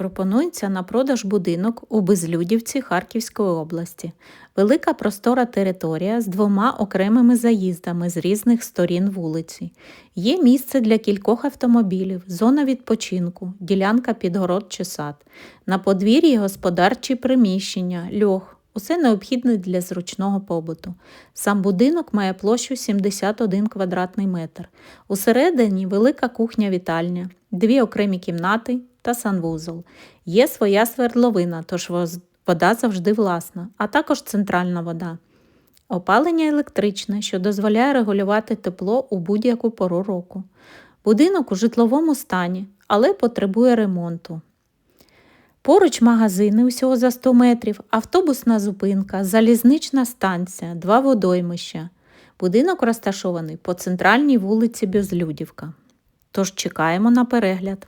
Пропонується на продаж будинок у Безлюдівці Харківської області. Велика простора територія з двома окремими заїздами з різних сторін вулиці. Є місце для кількох автомобілів, зона відпочинку, ділянка під город чи сад. На подвір'ї господарчі приміщення, льох. Усе необхідне для зручного побуту. Сам будинок має площу 71 квадратний метр. Усередині велика кухня-вітальня, дві окремі кімнати та санвузол. Є своя свердловина, тож вода завжди власна, а також центральна вода. Опалення електричне, що дозволяє регулювати тепло у будь-яку пору року. Будинок у житловому стані, але потребує ремонту. Поруч магазини усього за 100 метрів, автобусна зупинка, залізнична станція, два водоймища. Будинок розташований по центральній вулиці Безлюдівка. Тож чекаємо на перегляд.